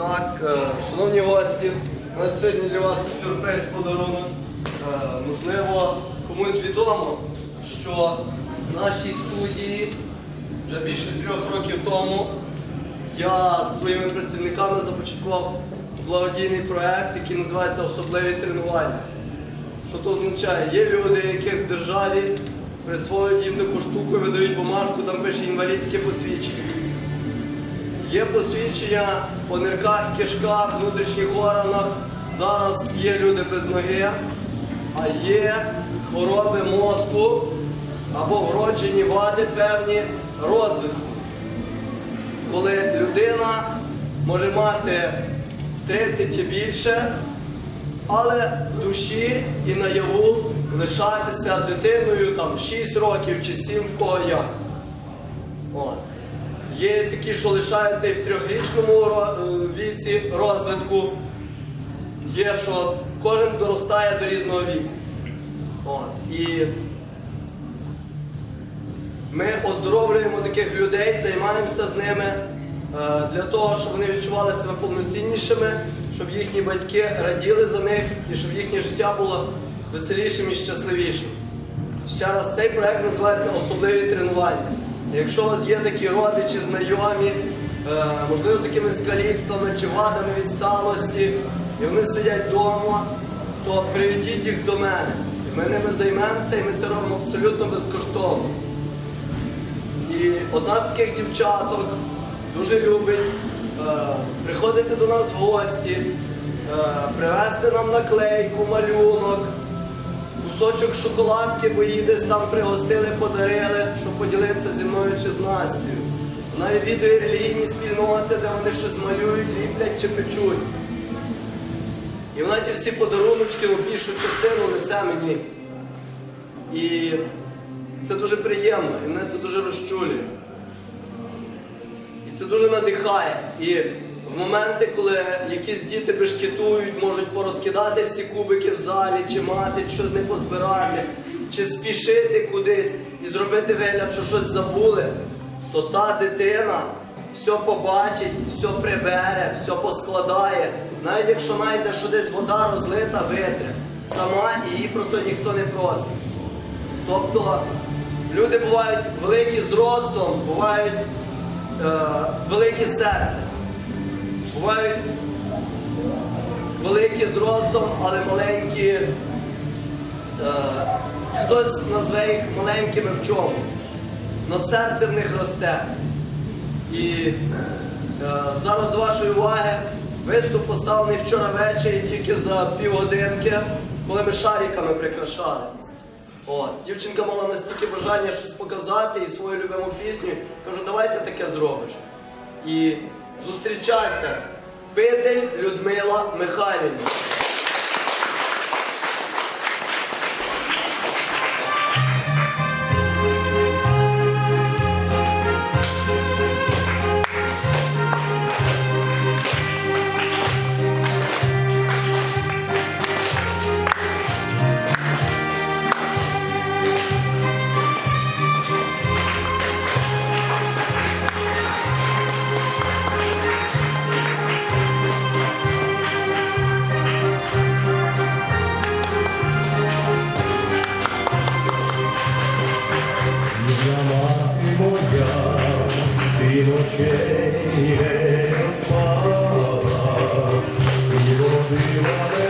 Так, е, шановні гості, у нас сьогодні для вас сюрприз подарунок. Е, Можливо, комусь відомо, що в нашій студії вже більше трьох років тому я своїми працівниками започаткував благодійний проект, який називається Особливі тренування. Що то означає? Є люди, яких в державі присвоюють їм таку штуку видають бумажку, там пише інвалідське посвідчення. Є посвідчення по нирках, кишках, внутрішніх органах. Зараз є люди без ноги, а є хвороби мозку або вроджені вади певні розвитку. Коли людина може мати 30 чи більше, але в душі і наяву лишатися дитиною там 6 років чи 7 в кого як. От. Є такі, що лишаються і в трьохрічному е, віці розвитку. Є, що кожен доростає до різного віку. От. І ми оздоровлюємо таких людей, займаємося з ними е, для того, щоб вони відчували себе повноціннішими, щоб їхні батьки раділи за них і щоб їхнє життя було веселішим і щасливішим. Ще раз, цей проект називається Особливі тренування. Якщо у вас є такі родичі, знайомі, е, можливо, з якимись каліцтвами чи вадами відсталості, і вони сидять вдома, то приведіть їх до мене. Ми ними займемося, і ми це робимо абсолютно безкоштовно. І одна з таких дівчаток дуже любить е, приходити до нас в гості, е, привезти нам наклейку, малюнок, кусочок шоколадки, бо її десь там пригостили, подарили, щоб поділитися зі мною чи з Настю. Вона відвідує релігійні спільноти, де вони щось малюють, ліплять чи печуть. І вона ті всі подаруночки, ну, більшу частину несе мені. І це дуже приємно, і мене це дуже розчулює. І це дуже надихає. І в моменти, коли якісь діти бешкетують, можуть порозкидати всі кубики в залі, чи мати щось не позбирати, чи спішити кудись і зробити вигляд, що щось забули, то та дитина все побачить, все прибере, все поскладає. Навіть якщо знайде, що десь вода розлита, витре. Сама і її про то ніхто не просить. Тобто люди бувають великі зростом, бувають е, великі серцем. Бувають великі зростом, але маленькі. Е, хтось назве їх маленькими в чомусь. Но серце в них росте. І е, зараз до вашої уваги виступ поставлений вчора ввечері тільки за півгодинки, коли ми шариками прикрашали. От. Дівчинка мала настільки бажання щось показати і свою любиму пісню. Кажу, давайте таке зробиш. І зустрічайте Питель Людмила Михайлівна. Мати моя, ти ночей не спала, і родила мене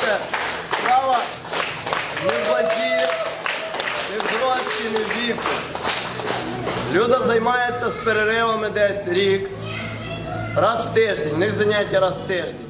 це справа не владіє, не зрості, не віку. Люда займається з переривами десь рік, раз в тиждень, в них заняття раз в тиждень.